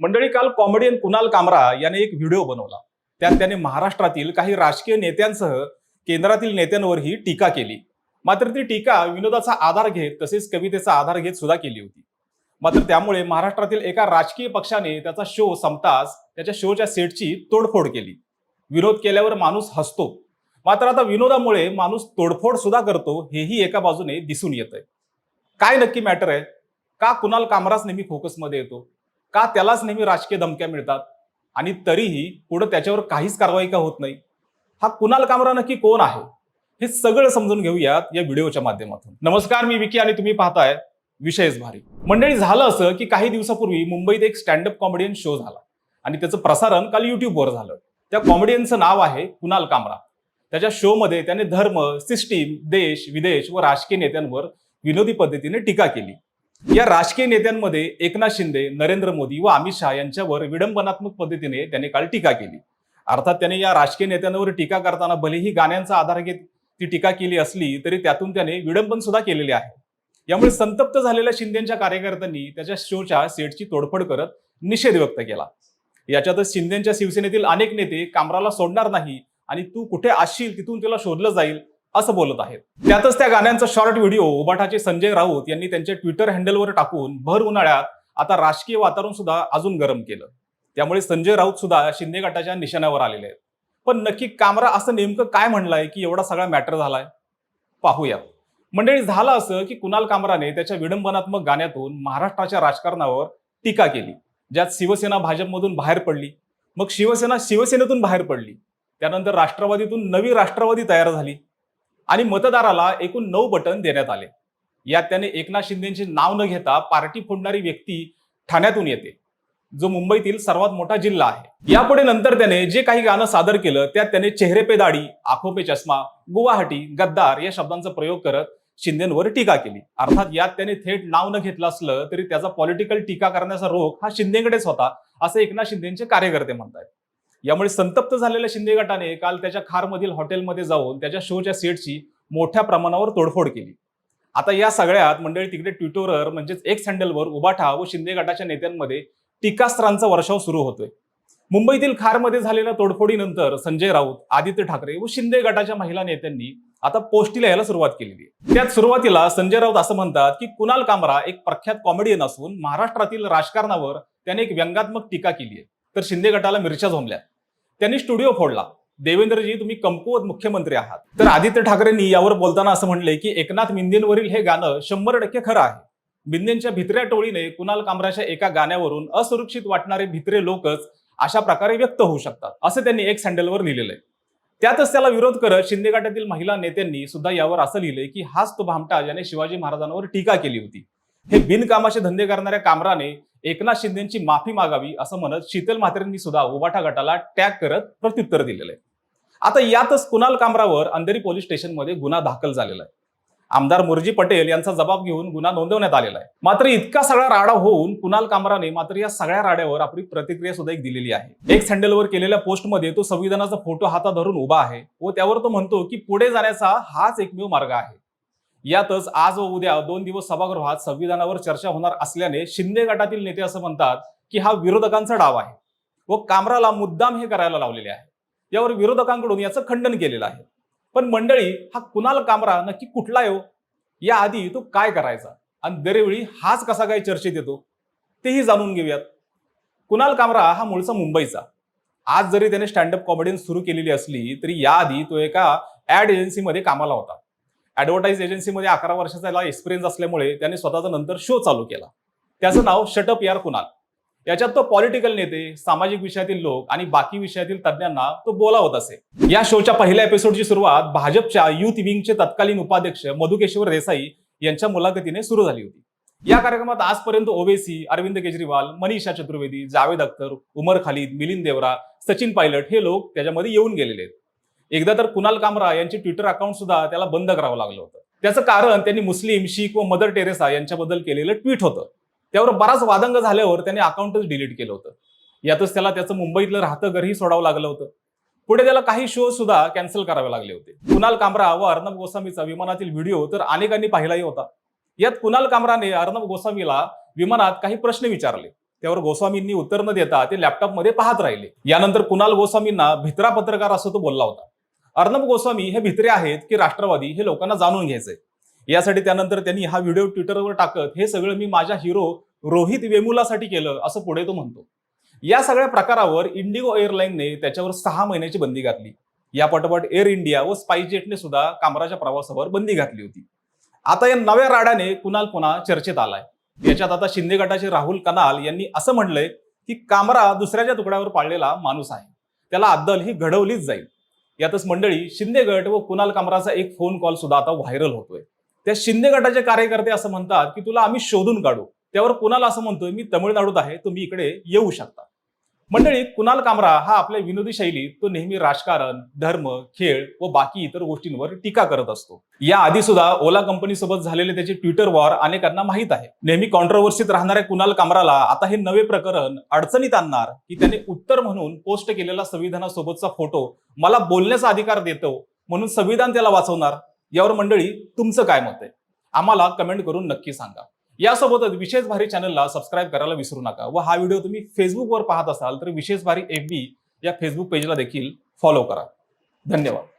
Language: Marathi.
मंडळी काल कॉमेडियन कुणाल कामरा याने एक व्हिडिओ बनवला. त्यात त्याने महाराष्ट्रातील काही राजकीय नेत्यांसह केंद्रातील नेत्यांवरही टीका केली. मात्र ती टीका विनोदाचा आधार घेत तसेच कवितेचा आधार घेत सुद्धा केली होती. मात्र त्यामुळे महाराष्ट्रातील एका राजकीय पक्षाने त्याचा शो संपताच त्याच्या शोच्या सेटची तोडफोड केली. विरोध केल्यावर माणूस हसतो. मात्र आता विनोदामुळे माणूस तोडफोड सुद्धा करतो हेही एका बाजूने दिसून येतंय. काय नक्की मॅटर आहे? का कुणाल कामराच नेहमी फोकसमध्ये येतो? का त्यालाच नेहमी राजकीय धमक्या मिळतात? आणि तरीही पुढे त्याच्यावर काहीच कारवाई का होत नाही? हा कुणाल कामरा नक्की कोण आहे? हे सगळं समजून घेऊयात या व्हिडिओच्या माध्यमातून. नमस्कार मी विकी आणि तुम्ही पाहताय विषयच भारी. मंडळी झालं असं की काही दिवसापूर्वी मुंबईत एक स्टँडअप कॉमेडियन शो झाला. आणि त्याचं प्रसारण काल युट्यूबवर झालं. त्या कॉमेडियनचं नाव आहे कुणाल कामरा. त्याच्या शोमध्ये त्याने धर्म सिस्टीम देश विदेश व राजकीय नेत्यांवर विनोदी पद्धतीने टीका केली. या राजकीय नेत्यांमध्ये एकनाथ शिंदे नरेंद्र मोदी व अमित शहा यांच्यावर विडंबनात्मक पद्धतीने त्याने काल टीका केली. अर्थात त्याने या राजकीय नेत्यांवर टीका करताना भलेही गाण्यांचा आधार घेत ती टीका केली असली तरी त्यातून त्याने विडंबन सुद्धा केलेले आहे. यामुळे संतप्त झालेल्या शिंदेच्या कार्यकर्त्यांनी त्याच्या शोच्या सेटची तोडफोड करत निषेध व्यक्त केला. याच्यातच शिंदेच्या शिवसेनेतील अनेक नेते कामराला सोडणार नाही आणि तू कुठे असशील तिथून तुला शोधलं जाईल असं बोलत आहेत. त्यातच त्या गाण्यांचा शॉर्ट व्हिडिओ उबाठाचे संजय राऊत यांनी त्यांच्या ट्विटर हँडलवर टाकून भर उन्हाळ्यात आता राजकीय वातावरण सुद्धा अजून गरम केलं. त्यामुळे संजय राऊत सुद्धा शिंदे गटाच्या निशाण्यावर आलेले आहेत. पण नक्की कामरा असं नेमकं काय म्हणलंय की एवढा सगळा मॅटर झालाय? पाहूया. मंडळी झालं असं की कुणाल कामराने त्याच्या विडंबनात्मक गाण्यातून महाराष्ट्राच्या राजकारणावर टीका केली. ज्यात शिवसेना भाजपमधून बाहेर पडली. मग शिवसेना शिवसेनेतून बाहेर पडली. त्यानंतर राष्ट्रवादीतून नवी राष्ट्रवादी तयार झाली. आणि मतदाराला एकूण नऊ बटन देण्यात आले. यात त्याने एकनाथ शिंदेचे नाव न घेता पार्टी फोडणारी व्यक्ती ठाण्यातून येते जो मुंबईतील सर्वात मोठा जिल्हा आहे. यापुढे नंतर त्याने जे काही गाणं सादर केलं त्यात त्याने चेहरे पे दाढी आखो पे चष्मा गुवाहाटी गद्दार या शब्दांचा प्रयोग करत शिंदेवर टीका केली. अर्थात यात त्याने थेट नाव न घेतलं असलं तरी त्याचा पॉलिटिकल टीका करण्याचा रोग हा शिंदेकडेच होता असं एकनाथ शिंदेचे कार्यकर्ते म्हणतात यामुळे संतप्त झालेल्या शिंदे गटाने काल त्याच्या खारमधील हॉटेलमध्ये जाऊन त्याच्या शोच्या सेटची मोठ्या प्रमाणावर तोडफोड केली. आता या सगळ्यात मंडळी तिकडे ट्विटरवर म्हणजेच एक्स हँडलवर उबाठा व शिंदे गटाच्या नेत्यांमध्ये टीकास्त्रांचा वर्षाव सुरू होतोय. मुंबईतील खारमध्ये झालेल्या तोडफोडीनंतर संजय राऊत आदित्य ठाकरे व शिंदे गटाच्या महिला नेत्यांनी आता पोस्टीला यायला सुरुवात केलेली आहे. त्यात सुरुवातीला संजय राऊत असं म्हणतात की कुणाल कामरा एक प्रख्यात कॉमेडियन असून महाराष्ट्रातील राजकारणावर त्याने एक व्यंगात्मक टीका केली आहे. तर शिंदे गटाला मिरच्या झोंबल्या. त्यांनी स्टुडिओ फोडला. देवेंद्रजी तुम्ही कमकुवत मुख्यमंत्री आहात. तर आदित्य ठाकरेंनी यावर बोलताना असं म्हणले की एकनाथ मिंदेंवरील हे गाणं शंभर टक्के खरं आहे. मिंदेंच्या भित्र्या टोळीने कुणाल कामराच्या एका गाण्यावरून असुरक्षित वाटणारे भित्रे लोकच अशा प्रकारे व्यक्त होऊ शकतात असं त्यांनी एक सँडलवर लिहिलेलं आहे. त्यातच त्याला विरोध करत शिंदे गटातील महिला नेत्यांनी सुद्धा यावर असं लिहिलंय की हाच तो भामटा ज्याने शिवाजी महाराजांवर टीका केली होती. हे बिनकामाचे धंदे करणाऱ्या कामराने एकनाथ शिंदेची माफी मागावी असं म्हणत शीतल म्हात्रेंनी सुद्धा उबाठा गटाला टॅग करत प्रत्युत्तर दिलेलं आहे. आता यातच कुणाल कामरावर अंधेरी पोलीस स्टेशनमध्ये गुन्हा दाखल झालेला आहे. आमदार मुरजी पटेल यांचा जबाब घेऊन गुन्हा नोंदवण्यात आलेला आहे. मात्र इतका सगळा राडा होऊन कुणाल कामराने मात्र या सगळ्या राड्यावर आपली प्रतिक्रिया सुद्धा एक दिलेली आहे. एक सँडलवर केलेल्या पोस्टमध्ये तो संविधानाचा फोटो हातात धरून उभा आहे व त्यावर तो म्हणतो की पुढे जाण्याचा हाच एकमेव मार्ग आहे. यातच आज व उद्या दोन दिवस सभागृहात संविधानावर चर्चा होणार असल्याने शिंदे गटातील नेते असं म्हणतात की हा विरोधकांचा डाव आहे व कामराला मुद्दाम हे करायला लावलेले आहे. यावर विरोधकांकडून याचं खंडन केलेलं आहे. पण मंडळी हा कुणाल कामरा नक्की कुठला येऊ हो? याआधी तो काय करायचा? आणि दरवेळी हाच कसा काय चर्चेत येतो? तेही जाणून घेऊयात. कुणाल कामरा हा मूळचा मुंबईचा. आज जरी त्याने स्टँडअप कॉमेडियन सुरू केलेली असली तरी याआधी तो एका ऍड एजन्सीमध्ये कामाला होता. ऍडव्हर्टाईज एजन्सीमध्ये अकरा वर्षाचा एक्सपिरियन्स असल्यामुळे त्याने स्वतःचा नंतर शो चालू केला. त्याचं नाव शटअप यार कुणाल. याच्यात तो पॉलिटिकल नेते सामाजिक विषयातील लोक आणि बाकी विषयातील तज्ज्ञांना तो बोलावत असे. या शोच्या पहिल्या एपिसोडची सुरुवात भाजपच्या युथ विंगचे तत्कालीन उपाध्यक्ष मधुकेश्वर देसाई यांच्या मुलाखतीने सुरू झाली होती. या कार्यक्रमात आजपर्यंत ओवेसी अरविंद केजरीवाल मनीषा चतुर्वेदी जावेद अख्तर उमर खालिद मिलिंद देवरा सचिन पायलट हे लोक त्याच्यामध्ये येऊन गेलेले आहेत. एकदा तर कुणाल कामरा यांचे ट्विटर अकाउंट सुद्धा त्याला बंद करावं लागलं होतं. त्याचं कारण त्यांनी मुस्लिम शीख व मदर टेरेसा यांच्याबद्दल केलेलं ट्विट होतं. त्यावर बराच वादंग झाल्यावर त्याने अकाउंटच डिलीट केलं होतं. यातच त्याला त्याचं मुंबईतलं राहतं घरही सोडावं लागलं होतं. पुढे त्याला काही शो सुद्धा कॅन्सल करावे लागले होते. कुणाल कामरा व अर्णब गोस्वामीचा विमानातील व्हिडिओ तर अनेकांनी पाहिलाही होता. यात कुणाल कामराने अर्णब गोस्वामीला विमानात काही प्रश्न विचारले. त्यावर गोस्वामींनी उत्तर न देता ते लॅपटॉपमध्ये पाहत राहिले. यानंतर कुणाल गोस्वामींना भित्रा पत्रकार असं तो बोलला होता. अर्णब गोस्वामी हे भित्रे आहेत की राष्ट्रवादी हे लोकांना जाणून घ्यायचंय. यासाठी त्यानंतर त्यांनी हा व्हिडिओ ट्विटरवर टाकत हे सगळं मी माझ्या हिरो रोहित वेमुलासाठी केलं असं पुढे तो म्हणतो. या सगळ्या प्रकारावर इंडिगो एअरलाईनने त्याच्यावर सहा महिन्याची बंदी घातली. या पटपट एअर इंडिया व स्पाईसजेटने सुद्धा कामराच्या प्रवासावर बंदी घातली होती. आता या नव्या राड्याने कुणाल पुन्हा चर्चेत आलाय. याच्यात आता शिंदे गटाचे राहुल कनाल यांनी असं म्हणलंय की कामरा दुसऱ्याच्या तुकड्यावर पाळलेला माणूस आहे. त्याला अद्दल ही घडवलीच जाईल. यातच मंडळी शिंदे गट व कुणाल कामराचा एक फोन कॉल सुद्धा आता व्हायरल होतोय. त्या शिंदे गटाचे कार्यकर्ते असं म्हणतात की तुला आम्ही शोधून काढू. त्यावर कुणाल असं म्हणतोय मी तमिळनाडूत आहे तुम्ही इकडे येऊ शकता. मंडळी कुणाल कामरा हा आपल्या विनोदी शैलीत तो नेहमी राजकारण धर्म खेळ व बाकी इतर गोष्टींवर टीका करत असतो. या आधी सुद्धा ओला कंपनी सोबत झालेले त्याचे ट्विटर वॉर अनेकांना माहीत आहे. नेहमी कॉन्ट्रोवर्सीत राहणाऱ्या कुणाल कामराला आता हे नवे प्रकरण अडचणीत आणणार की त्याने उत्तर म्हणून पोस्ट केलेला संविधानासोबतचा फोटो मला बोलण्याचा अधिकार देतो म्हणून संविधान त्याला वाचवणार? यावर मंडळी तुमचं काय मत आहे? आम्हाला कमेंट करून नक्की सांगा. यासोबतच विशेष भारी चॅनलला सबस्क्राईब करायला विसरू नका व हा व्हिडिओ तुम्ही फेसबुकवर पाहत असाल तर विशेष भारी एफ बी या फेसबुक पेजला देखील फॉलो करा. धन्यवाद.